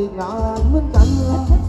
อีกนานเหมือนกัน